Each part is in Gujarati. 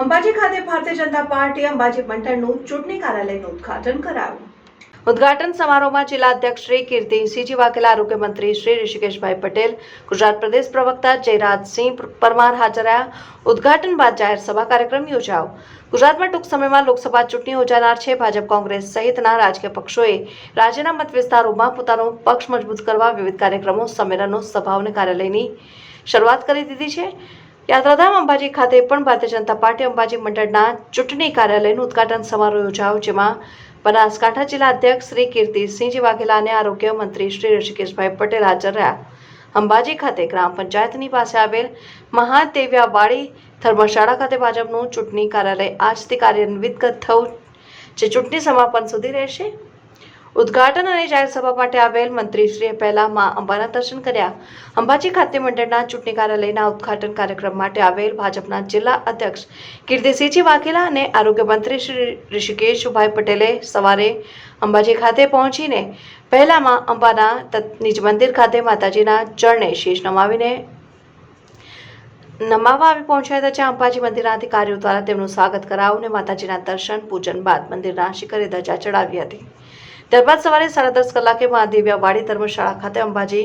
અંબાજી ખાતે ભારતીય જનતા પાર્ટી અંબાજી મંડળનું ચૂંટણી કાર્યાલયનું ઉદઘાટન કરાયું. ઉદ્ઘાટન સમારોહમાં જિલ્લા અધ્યક્ષ શ્રી કીર્તિસિંહજી વાઘેલા, આરોગ્ય મંત્રી શ્રી ઋષિકેશભાઈ પટેલ, ગુજરાત પ્રદેશ પ્રવક્તા જયરાજસિંહ પરમાર હાજર રહ્યા. ઉદ્ઘાટન બાદ જાહેર સભા કાર્યક્રમ યોજાયો. ગુજરાતમાં ટૂંક સમયમાં લોકસભા ચૂંટણી યોજાનાર છે. ભાજપ કોંગ્રેસ સહિતના રાજકીય પક્ષોએ રાજ્યના મત વિસ્તારોમાં પોતાનો પક્ષ મજબૂત કરવા વિવિધ કાર્યક્રમો, સંમેલનો, સભાઓ અને કાર્યાલયની શરૂઆત કરી દીધી છે. યાત્રાધામ અંબાજી ખાતે પણ ભારતીય જનતા પાર્ટી અંબાજી મંડળના ચૂંટણી કાર્યાલયનું ઉદ્ઘાટન સમારોહ યોજાયો, જેમાં બનાસકાંઠા જિલ્લા અધ્યક્ષ શ્રી કીર્તિસિંહજી વાઘેલા અને આરોગ્ય મંત્રી શ્રી ઋષિકેશભાઈ પટેલ હાજર રહ્યા. અંબાજી ખાતે ગ્રામ પંચાયતની પાસે આવેલ મહાદેવ્યાવાડી ધર્મશાળા ખાતે ભાજપનું ચૂંટણી કાર્યાલય આજથી કાર્યાન્વિત થયું, જે ચૂંટણી સમાપન સુધી રહેશે. ઉદ્ઘાટન અને જાહેર સભા માટે આવેલ મંત્રીશ્રીએ પહેલા માં અંબાના દર્શન કર્યા. અંબાજી ખાતે મંડળના ચૂંટણી કાર્યાલયના ઉદ્ઘાટન કાર્યક્રમ માટે આવેલ ભાજપના જિલ્લા અધ્યક્ષ કીર્તિસિંહજી વાઘેલા અને આરોગ્ય મંત્રી શ્રી ઋષિકેશભાઈ પટેલે સવારે અંબાજી ખાતે પહોંચીને પહેલામાં અંબાના નિજ મંદિર ખાતે માતાજીના ચરણે શીશ નમાવીને નમાવા આવી પહોંચ્યા હતા, જ્યાં અંબાજી મંદિરના અધિકારીઓ દ્વારા તેમનું સ્વાગત કરાવું અને માતાજીના દર્શન પૂજન બાદ મંદિરના શિખરે ધજા ચડાવી હતી. ત્યારબાદ સવારે સાડા દસ કલાકે મહાદેવ્યાવાડી ધર્મશાળા ખાતે અંબાજી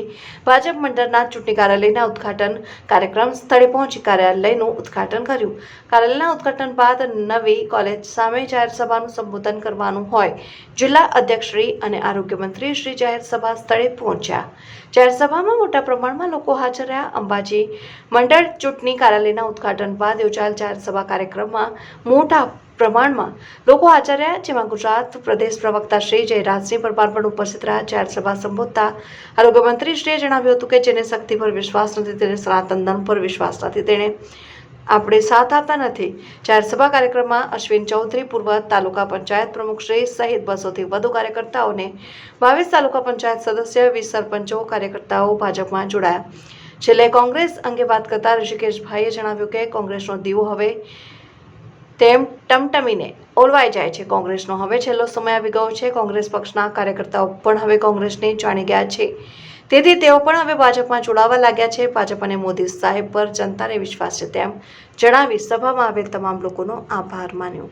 ભાજપ મંડળના ચૂંટણી કાર્યાલયના ઉદઘાટન કાર્યક્રમ સ્થળે પહોંચી કાર્યાલયનું ઉદઘાટન કર્યું. કાર્યાલયના ઉદ્ઘાટન બાદ નવી કોલેજ સામે જાહેર સભાનું સંબોધન કરવાનું હોય. જિલ્લા અધ્યક્ષશ્રી અને આરોગ્ય મંત્રી શ્રી જાહેર સભા સ્થળે પહોંચ્યા. જાહેર સભામાં મોટા પ્રમાણમાં લોકો હાજર રહ્યા. અંબાજી મંડળ ચૂંટણી કાર્યાલયના ઉદ્ઘાટન બાદ યોજાયેલ જાહેર સભા કાર્યક્રમમાં મોટા પ્રમાણમાં લોકો રહ્યા જેમાં ગુજરાત પ્રદેશ પ્રવક્તા શ્રી જયરાજસિંહ પરમાર પણ ઉપસ્થિત રહ્યા. જાહેર સભા સંબોધતા આરોગ્ય મંત્રીશ્રીએ જણાવ્યું હતું કે જેને શક્તિ પર વિશ્વાસ નથી, તેને સનાતન ધર્મ પર વિશ્વાસ નથી. તેણે આપણે સાથ આપતા નથી. જાહેર સભા કાર્યક્રમમાં અશ્વિન ચૌધરી, પૂર્વ તાલુકા પંચાયત પ્રમુખ શ્રી સહિત બસોથી વધુ કાર્યકર્તાઓને બાવીસ તાલુકા પંચાયત સદસ્ય, વીસ સરપંચો, કાર્યકર્તાઓ ભાજપમાં જોડાયા. છેલ્લે કોંગ્રેસ અંગે વાત કરતા ઋષિકેશભાઈએ જણાવ્યું કે કોંગ્રેસનો દીવો હવે તેમ ટમટમીને ઓલવાઈ જાય છે કોંગ્રેસનો. હવે છેલ્લો સમય આવી ગયો છે. કોંગ્રેસ પક્ષના કાર્યકર્તાઓ પણ હવે કોંગ્રેસને જાણી ગયા છે. તેથી તેઓ પણ હવે ભાજપમાં જોડાવા લાગ્યા છે. ભાજપ અને મોદી સાહેબ પર જનતાને વિશ્વાસ છે તેમ જણાવી સભામાં આવેલ તમામ લોકોનો આભાર માન્યો.